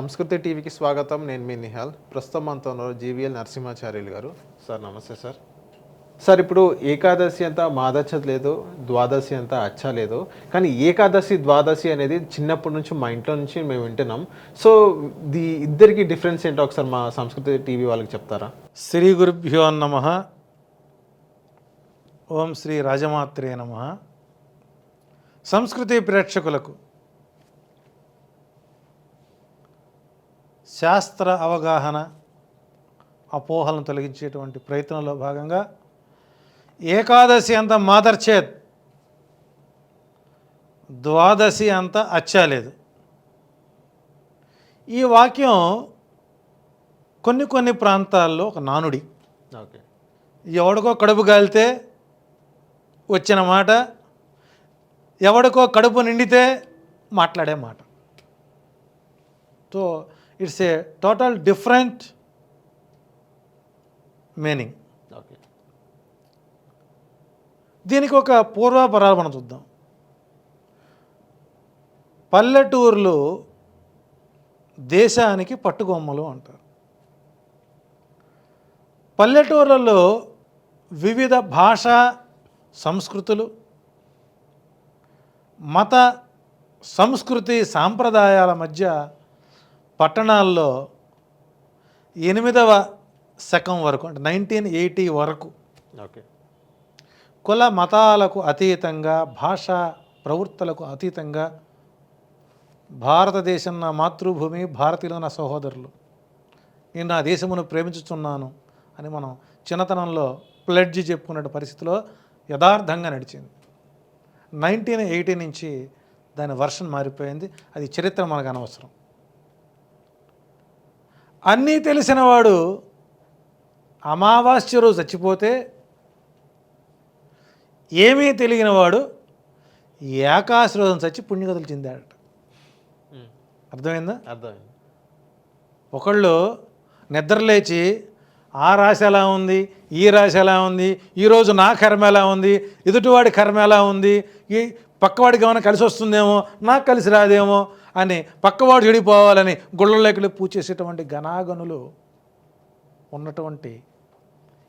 సంస్కృతి టీవీకి స్వాగతం. నేను మీ నిహాల్. ప్రస్తుతం మనతో ఉన్నారు జీవీఎల్ నరసింహాచార్యులు గారు. సార్ నమస్తే సార్. సార్ ఇప్పుడు ఏకాదశి అంతా మాదచ్చ లేదు ద్వాదశి అంతా అచ్చ లేదు. కానీ ఏకాదశి ద్వాదశి అనేది చిన్నప్పటి నుంచి మా ఇంట్లో నుంచి మేము వింటున్నాం. సో ది ఇద్దరికి డిఫరెన్స్ ఏంటో ఒకసారి మా సంస్కృతి టీవీ వాళ్ళకి చెప్తారా? శ్రీ గురుభ్యో నమ. ఓం శ్రీ రాజమాత్రే నమ. సంస్కృతి ప్రేక్షకులకు శాస్త్ర అవగాహన అపోహలను తొలగించేటువంటి ప్రయత్నంలో భాగంగా ఏకాదశి అంత మాదర్చేత్ ద్వాదశి అంత అచ్చాలేదు ఈ వాక్యం కొన్ని కొన్ని ప్రాంతాల్లో ఒక నానుడి. ఓకే. ఎవడికో కడుపు కాలితే వచ్చిన మాట ఎవడికో కడుపు నిండితే మాట్లాడే మాట. So it's a total different meaning దీనికి ఒక పూర్వాపరాలు మనం చూద్దాం. పల్లెటూర్లు దేశానికి పట్టుకొమ్మలు అంటారు. పల్లెటూర్లలో వివిధ భాషా సంస్కృతులు మత సంస్కృతి సాంప్రదాయాల మధ్య పట్టణాల్లో ఎనిమిదవ శకం వరకు అంటే నైన్టీన్ ఎయిటీ వరకు ఓకే. కుల మతాలకు అతీతంగా భాషా ప్రవృత్తులకు అతీతంగా భారతదేశం నా మాతృభూమి భారతీయులు నా సహోదరులు. నేను నా దేశమును ప్రేమించుచున్నాను అని మనం చిన్నతనంలో ప్లెడ్జి చెప్పుకునే పరిస్థితిలో యథార్థంగా నడిచింది. నైన్టీన్ ఎయిటీ నుంచి దాని వర్షన్ మారిపోయింది. అది చరిత్ర మనకు అనవసరం. అన్నీ తెలిసినవాడు అమావాస్య రోజు చచ్చిపోతే ఏమీ తెలియనివాడు ఏకాశి రోజున చచ్చి పుణ్యగతులు చెందాడట. అర్థమైందా? అర్థమైంది. ఒకళ్ళు నిద్రలేచి ఆ రాశి ఎలా ఉంది? ఈ రాశి ఎలా ఉంది? ఈరోజు నా కర్మ ఎలా ఉంది? ఎదుటివాడి కర్మ ఎలా ఉంది? ఈ పక్కవాడికి ఏమైనా కలిసి వస్తుందేమో? నాకు కలిసి రాదేమో? అని పక్కవాడు చెడిపోవాలని గుళ్ళలోకి పూజ చేసేటువంటి ఘనాగనులు ఉన్నటువంటి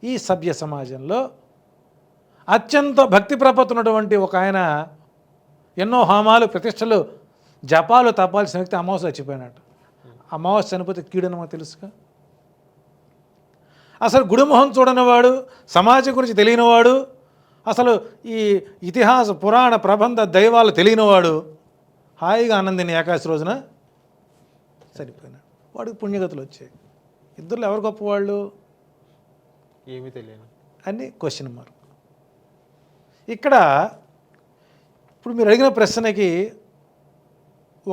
ఈ సభ్య సమాజంలో అత్యంత భక్తి ప్రపత్తున్నటువంటి ఒక ఆయన ఎన్నో హోమాలు ప్రతిష్టలు జపాలు తపాల్సిన వ్యక్తి అమావాస్య చచ్చిపోయినట్టు అమావాస్య చనిపోతే కీడని మాకు తెలుసుగా? అసలు గుడిమొహం చూడనివాడు సమాజం గురించి తెలియనివాడు అసలు ఈ ఇతిహాస పురాణ ప్రబంధ దైవాలు తెలియనివాడు హాయిగా ఆనందిని ఏకాశి రోజున సరిపోయినాడు వాడికి పుణ్యగతులు వచ్చాయి. ఇద్దరు ఎవరు గొప్పవాళ్ళు? ఏమీ తెలియను అని క్వశ్చన్ మార్క్ ఇక్కడ ఇప్పుడు మీరు అడిగిన ప్రశ్నకి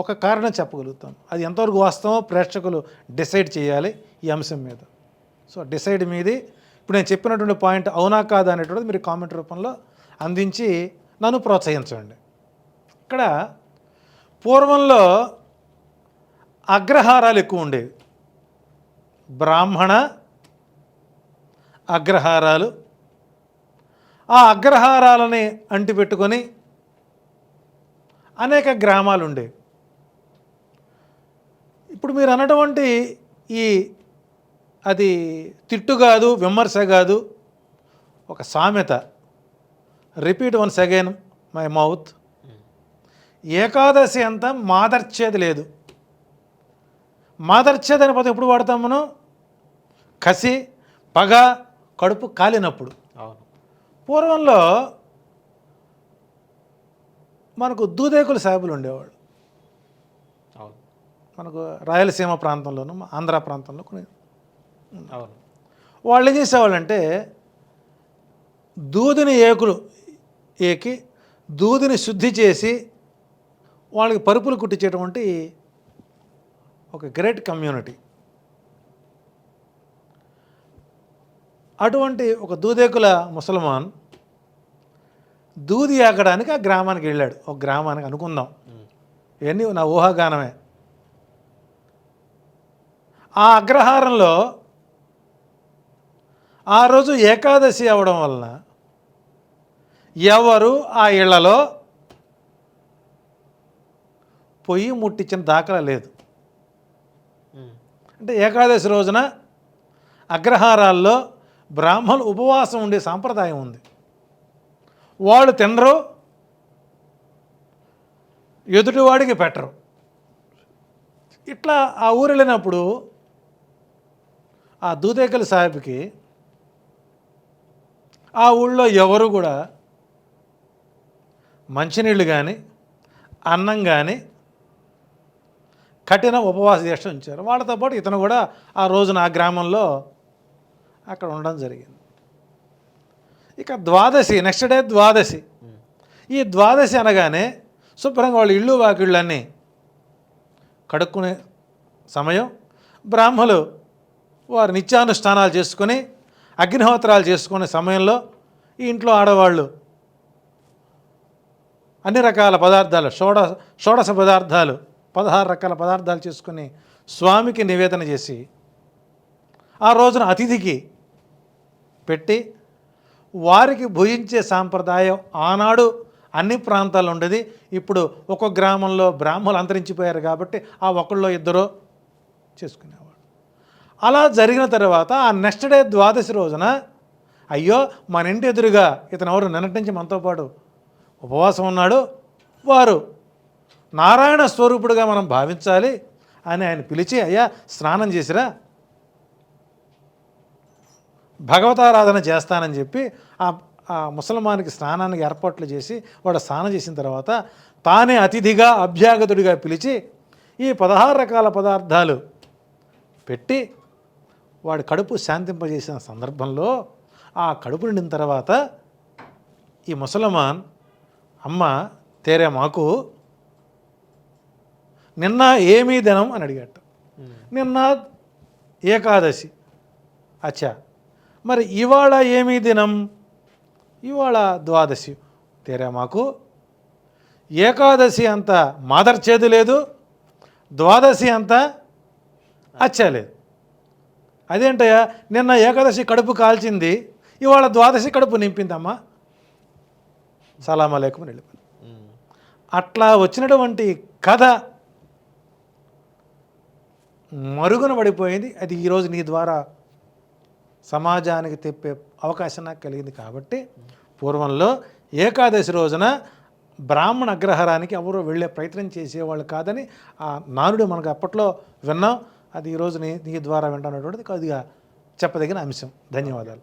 ఒక కారణం చెప్పగలుగుతాం. అది ఎంతవరకు వాస్తవమో ప్రేక్షకులు డిసైడ్ చేయాలి ఈ అంశం మీద. సో డిసైడ్ మీది. ఇప్పుడు నేను చెప్పినటువంటి పాయింట్ అవునా కాదా అనేటువంటిది మీరు కామెంట్ రూపంలో అందించి నన్ను ప్రోత్సహించండి. ఇక్కడ పూర్వంలో అగ్రహారాలు ఎక్కువ ఉండేవి. బ్రాహ్మణ అగ్రహారాలు. ఆ అగ్రహారాలని అంటిపెట్టుకొని అనేక గ్రామాలు ఉండేవి. ఇప్పుడు మీరు అన్నటువంటి ఈ అది తిట్టు కాదు విమర్శ కాదు ఒక సామెత. Repeat once again my mouth. Ekadashi అంతా మాదర్చేది లేదు. మాదర్చేది అనే పదం ఎప్పుడు వాడతాం మనం? కసి పగ కడుపు కాలినప్పుడు. అవును. పూర్వంలో మనకు దూదేకుల సాహెబులు ఉండేవాళ్ళు. అవును. మనకు రాయలసీమ ప్రాంతంలోను ఆంధ్ర ప్రాంతంలో కొన్ని అవును. వాళ్ళు ఏం చేసేవాళ్ళంటే దూదిని ఏకులు ఏకి దూదిని శుద్ధి చేసి వాళ్ళకి పరుపులు కుట్టించేటువంటి ఒక గ్రేట్ కమ్యూనిటీ. అటువంటి ఒక దూదేకుల ముసల్మాన్ దూది ఆగడానికి ఆ గ్రామానికి వెళ్ళాడు. ఒక గ్రామానికి అనుకుందాం. ఇవన్నీ నా ఊహాగానమే. ఆ అగ్రహారంలో ఆ రోజు ఏకాదశి అవడం వలన ఎవరు ఆ ఇళ్ళలో పొయ్యి ముట్టించిన దాఖలా లేదు. అంటే ఏకాదశి రోజున అగ్రహారాల్లో బ్రాహ్మణులు ఉపవాసం ఉండే సాంప్రదాయం ఉంది. వాళ్ళు తినరు ఎదుటివాడికి పెట్టరు. ఇట్లా ఆ ఊరు వెళ్ళినప్పుడు ఆ దూదేకల్ సాహిబ్కి ఆ ఊళ్ళో ఎవరు కూడా మంచినీళ్ళు కానీ అన్నం కానీ కఠిన ఉపవాస దీక్ష ఉంచారు. వాళ్ళతో పాటు ఇతను కూడా ఆ రోజున ఆ గ్రామంలో అక్కడ ఉండడం జరిగింది. ఇక ద్వాదశి నెక్స్ట్ డే ద్వాదశి. ఈ ద్వాదశి అనగానే శుభ్రంగా వాళ్ళ ఇళ్ళు వాకిళ్ళన్నీ కడుక్కునే సమయం. బ్రాహ్మలు వారు నిత్యానుష్ఠానాలు చేసుకొని అగ్నిహోత్రాలు చేసుకునే సమయంలో ఈ ఇంట్లో ఆడవాళ్ళు అన్ని రకాల పదార్థాలు షోడ షోడశ పదార్థాలు పదహారు రకాల పదార్థాలు చేసుకుని స్వామికి నివేదన చేసి ఆ రోజున అతిథికి పెట్టి వారికి భుజించే సాంప్రదాయం ఆనాడు అన్ని ప్రాంతాల్లో ఉండేది. ఇప్పుడు ఒక్కొక్క గ్రామంలో బ్రాహ్మణులు అంతరించిపోయారు కాబట్టి ఆ ఒకళ్ళో ఇద్దరు చేసుకునేవాడు అలా జరిగిన తర్వాత ఆ నెక్స్ట్ డే ద్వాదశి రోజున అయ్యో మన ఇంటి ఎదురుగా ఇతను ఎవరు నిన్నటి నుంచి మనతో పాటు ఉపవాసం ఉన్నాడు. వారు నారాయణ స్వరూపుడుగా మనం భావించాలి అని ఆయన పిలిచి అయ్యా స్నానం చేసిరా. భగవతారాధన చేస్తానని చెప్పి ఆ ఆ ముసల్మానికి స్నానానికి ఏర్పాట్లు చేసి వాడు స్నానం చేసిన తర్వాత తానే అతిథిగా అభ్యాగతుడిగా పిలిచి ఈ పదహారు రకాల పదార్థాలు పెట్టి వాడి కడుపు శాంతింపజేసిన సందర్భంలో ఆ కడుపు నిండిన తర్వాత ఈ ముసల్మాన్ అమ్మ తేరే మాకు నిన్న ఏమీ దినం అని అడిగాట. నిన్న ఏకాదశి. అచ్చా. మరి ఇవాళ ఏమీ దినం? ఇవాళ ద్వాదశి. తేరా మాకు. ఏకాదశి అంత మాదర్చేది లేదు. ద్వాదశి అంత అచ్చలేదు అదేంటయ్యా? నిన్న ఏకాదశి కడుపు కాల్చింది. ఇవాళ ద్వాదశి కడుపు నింపిందమ్మా. సలాం అలేకం వెళ్ళిపోయింది. అట్లా వచ్చినటువంటి కథ మరుగున పడిపోయింది. అది ఈరోజు నీ ద్వారా సమాజానికి తెప్పే అవకాశం నాకు కలిగింది కాబట్టి పూర్వంలో ఏకాదశి రోజున బ్రాహ్మణ అగ్రహారానికి ఎవరో వెళ్ళే ప్రయత్నం చేసేవాళ్ళు కాదని ఆ నానుడు మనకు అప్పట్లో విన్నాం. అది ఈరోజు నీ నీ ద్వారా వింటున్నటువంటిది కొద్దిగా చెప్పదగిన అంశం. ధన్యవాదాలు.